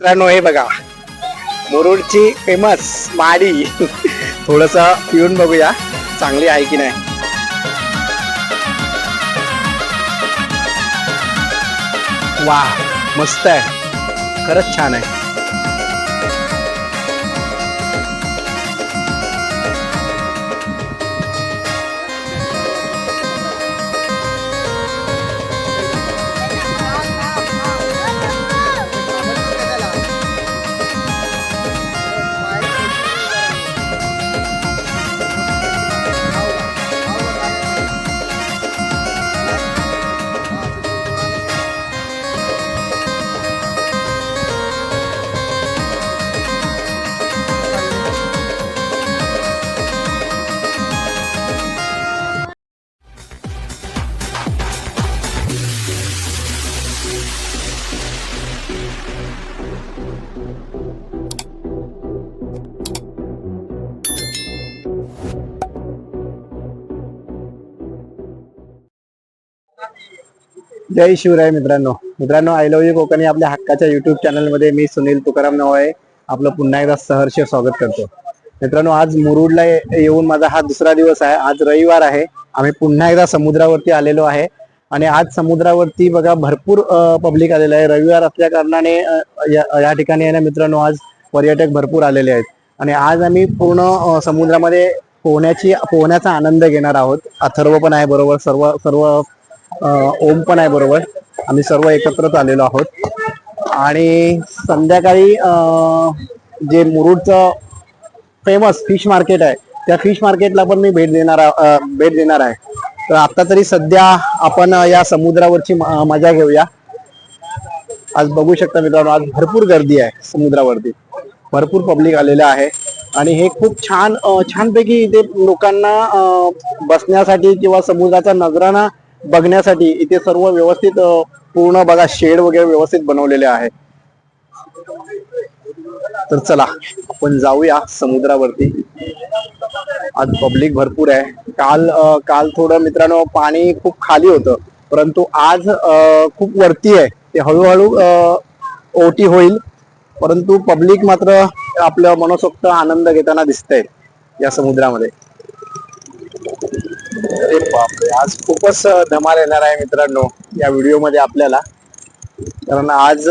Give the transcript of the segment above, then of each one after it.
मित्रांनो हे बघा. मुरुडची फेमस माडी. थोडस पिऊन बघूया चांगली आहे की नाही. वा मस्त आहे. खरंच छान आहे. जय शिवराय मित्रांनो. मित्रांनो आय लव्ह यू कोकणी आपल्या हक्काच्या युट्यूब चॅनलमध्ये मी सुनील तुकाराम नवाळे आपलं पुन्हा एकदा सहर्ष स्वागत करतो. मित्रांनो आज मुरुडला येऊन माझा हा दुसरा दिवस आहे. आज रविवार आहे. आम्ही पुन्हा एकदा समुद्रावरती आलेलो आहे. आणि आज समुद्रावरती बघा भरपूर पब्लिक आलेलं आहे. रविवार असल्या कारणाने या या ठिकाणी आहे ना मित्रांनो आज पर्यटक भरपूर आलेले आहेत. आणि आज आम्ही पूर्ण समुद्रामध्ये पोहण्याची पोहण्याचा आनंद घेणार आहोत. अथर्व पण आहे बरोबर. सर्व सर्व ओम पण आहे बरोबर. आम्ही सर्व एकत्रच आलेलो आहोत. आणि संध्याकाळी जे मुरुडचं फेमस फिश मार्केट आहे त्या फिश मार्केटला पण मी भेट देणार भेट देणार आहे. तर आता तरी सध्या आपण या समुद्रावरची म- मजा घेऊया. आज बघू शकता मित्रांनो आज भरपूर गर्दी आहे समुद्रावरती. भरपूर पब्लिक आलेलं आहे. आणि हे खूप छान छानपैकी इथे लोकांना बसण्यासाठी किंवा समुद्राचा नजराना बघण्यासाठी इथे सर्व व्यवस्थित पूर्ण बघा शेड वगैरे व्यवस्थित बनवलेले आहे. तर चला आपण जाऊया समुद्रावरती. आज पब्लिक भरपूर आहे. काल काल थोडं मित्रांनो पाणी खूप खाली होतं परंतु आज खूप वरती आहे. ते हळूहळू ओटी होईल परंतु पब्लिक मात्र आपलं मनसोक्त आनंद घेताना दिसतंय या समुद्रामध्ये. अरे बापरे आज खूपच धमाल येणार आहे मित्रांनो या व्हिडिओमध्ये आपल्याला. कारण आज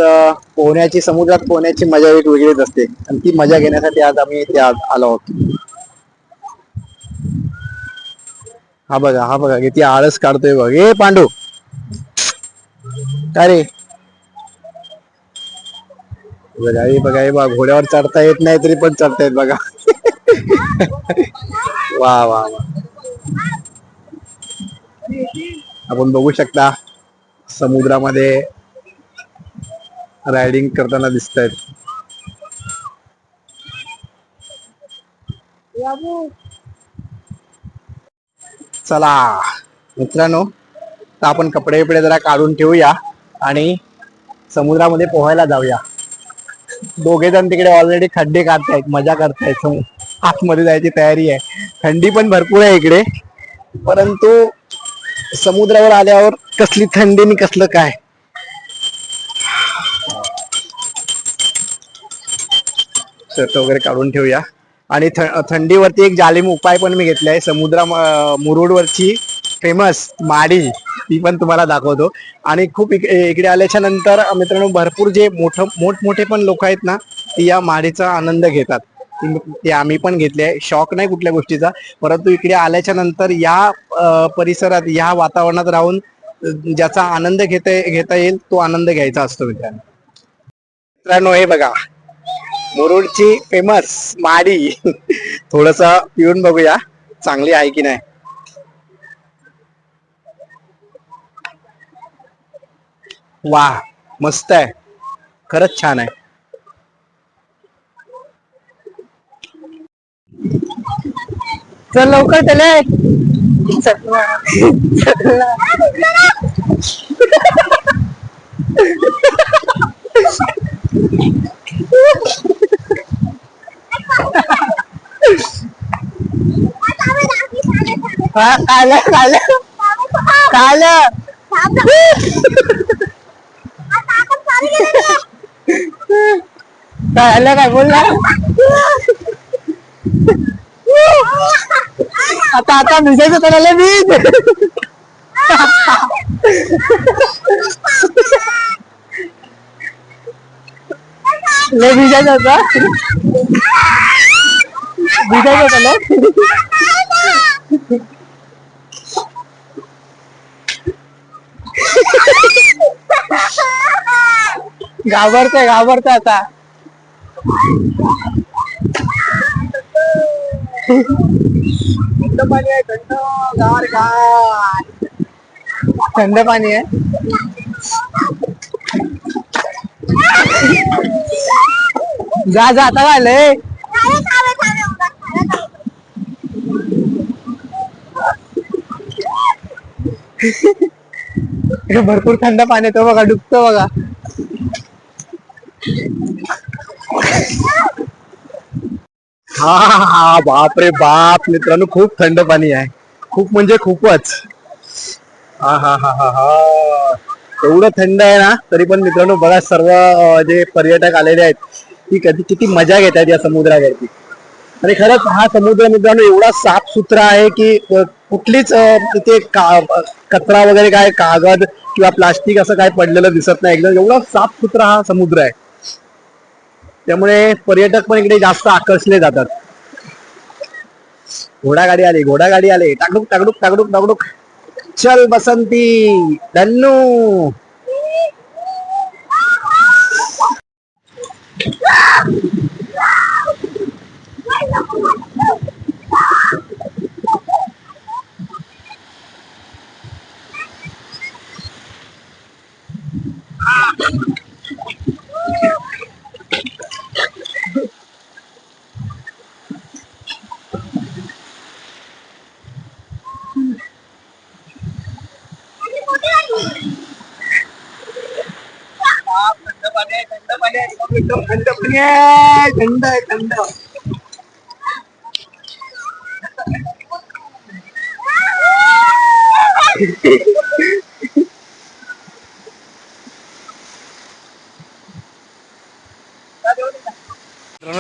पोहण्याची समुद्रात पोहण्याची मजा एक वेगळीच असते. आणि ती मजा घेण्यासाठी आज आम्ही इथे आज आलो आहोत. हा बघा हा बघा किती आळस काढतोय बघ. ए पांडू! काय रे? बघा हे बघा हे बघा घोड्यावर चढता येत नाही तरी पण चढता येत बघा. वा वा वा. आपण बघू शकता समुद्रामध्ये रायडिंग करताना दिसत आहेत चला. मित्रांनो तर आपण कपडे बिपडे जरा काढून ठेवूया आणि समुद्रामध्ये पोहायला जाऊया. दोघे जण तिकडे ऑलरेडी खड्डे काढतायत मजा करतायत. आतमध्ये जायची तयारी आहे. थंडी पण भरपूर आहे इकडे. परंतु समुद्रावर आल्यावर कसली थंडी आणि कसलं काय? शर्ट वगैरे काढून ठेवूया. आणि थ- थंडीवरती एक जालिम उपाय पण मी घेतलाय समुद्रा मुरुडवरची फेमस माडी ती पण तुम्हाला दाखवतो. आणि खूप इक- इकडे आल्याच्यानंतर मित्रांनो भरपूर जे मोठ मोठमोठे पण लोक आहेत ना ती या माडीचा आनंद घेतात. ते आम्ही पण घेतले शॉक नाही कुठल्या गोष्टीचा. परंतु इकडे आल्याच्यानंतर या परिसरात या वातावरणात राहून ज्याचा आनंद घेता घेता येईल तो आनंद घ्यायचा असतो मित्रांनो. मित्रांनो हे बघा. मुरुडची फेमस माडी. थोडस पिऊन बघूया. चांगली आहे की नाही? वा मस्त आहे. खरंच छान आहे. चल लवकर चले चल चल हा, आलं आलं आलं काय आलं काय बोलला आता आता भिजायचं कोणाला मी. लय भिजायचं होता. भिजायचं होतं लय. घाबरतोय घाबरतोय आता. थंड पाणी आहे. जा जा आता काय आलंय भरपूर थंड पाणी येतो बघा डुबतो बघा. हा हा बाप रे बाप मित्रांनो खूप थंड पाणी आहे. खूप म्हणजे खूपच. हा हा हा हा हा. एवढं थंड आहे ना तरी पण मित्रांनो बघा सर्व जे पर्यटक आलेले आहेत ती कधी किती मजा घेत आहेत या समुद्रावरती. आणि खरंच हा समुद्र मित्रांनो एवढा साफ सुथरा आहे की कुठलीच तिथे का- कचरा वगैरे काय कागद किंवा प्लास्टिक असं काय पडलेलं दिसत नाही. एकदम एवढा साफ सुथरा हा समुद्र आहे. त्यामुळे पर्यटक पण इकडे जास्त आकर्षले जातात. घोडागाडी आली घोडागाडी आली. टाकडूक टाकडूक टाकडूक टाकडूक. चल बसंती धन्नू. Ah. थंड आहे थंड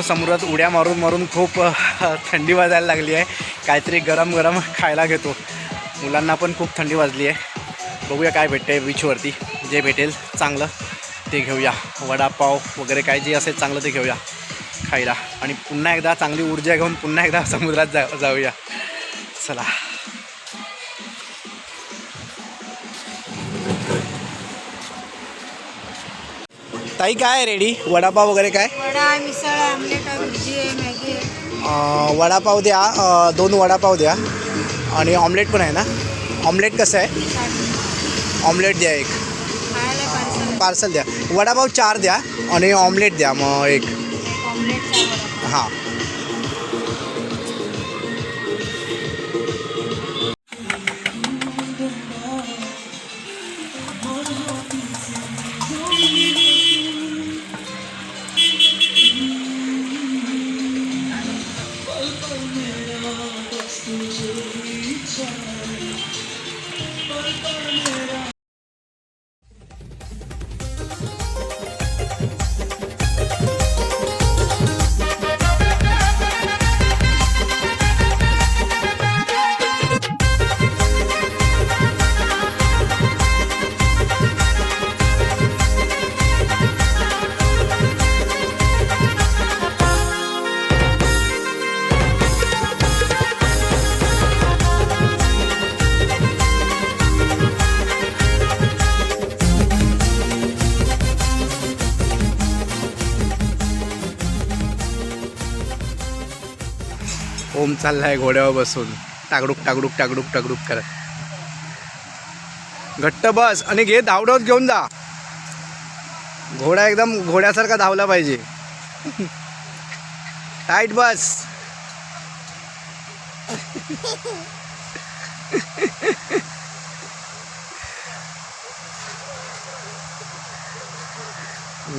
समुद्रात उड्या मारून मारून खूप थंडी वाजायला लागली आहे. काहीतरी गरम गरम खायला घेतो. मुलांना पण खूप थंडी वाजली आहे. बघूया काय भेटतंय बीचवरती जे भेटेल चांगलं ते घेऊया. वडापाव वगैरे काय जे असेल चांगलं ते घेऊया खायला. आणि पुन्हा एकदा चांगली ऊर्जा घेऊन पुन्हा एकदा समुद्रात जा जाऊया. चला. ताई काय रेडी वडापाव वगैरे काय? वडापाव द्या. दोन वडापाव द्या. आणि ऑमलेट पण आहे ना? ऑमलेट कसं आहे? ऑमलेट द्या एक. पार्सल. पार्सल द्या. वडापाव चार द्या आणि ऑमलेट द्या मग एक. हां. ओम चाललाय घोड्यावर बसून. टाकडूक टाकडूक टाकडूक टाकडूक करत. घट्ट बस आणि घे धावडत घेऊन जा. घोडा एकदम घोड्यासारखा धावला पाहिजे. टाईट बस.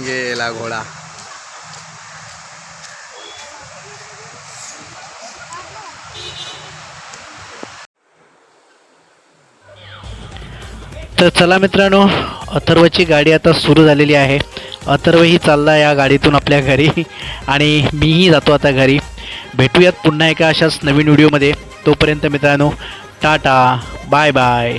गेला घोडा. तर चला मित्रांनो अथर्वची गाडी आता सुरू झालेली आहे. अथर्वही चालला या गाडीतून आपल्या घरी आणि मीही जातो आता घरी. भेटूयात पुन्हा एका अशाच नवीन व्हिडिओमध्ये. तोपर्यंत मित्रांनो टाटा बाय बाय.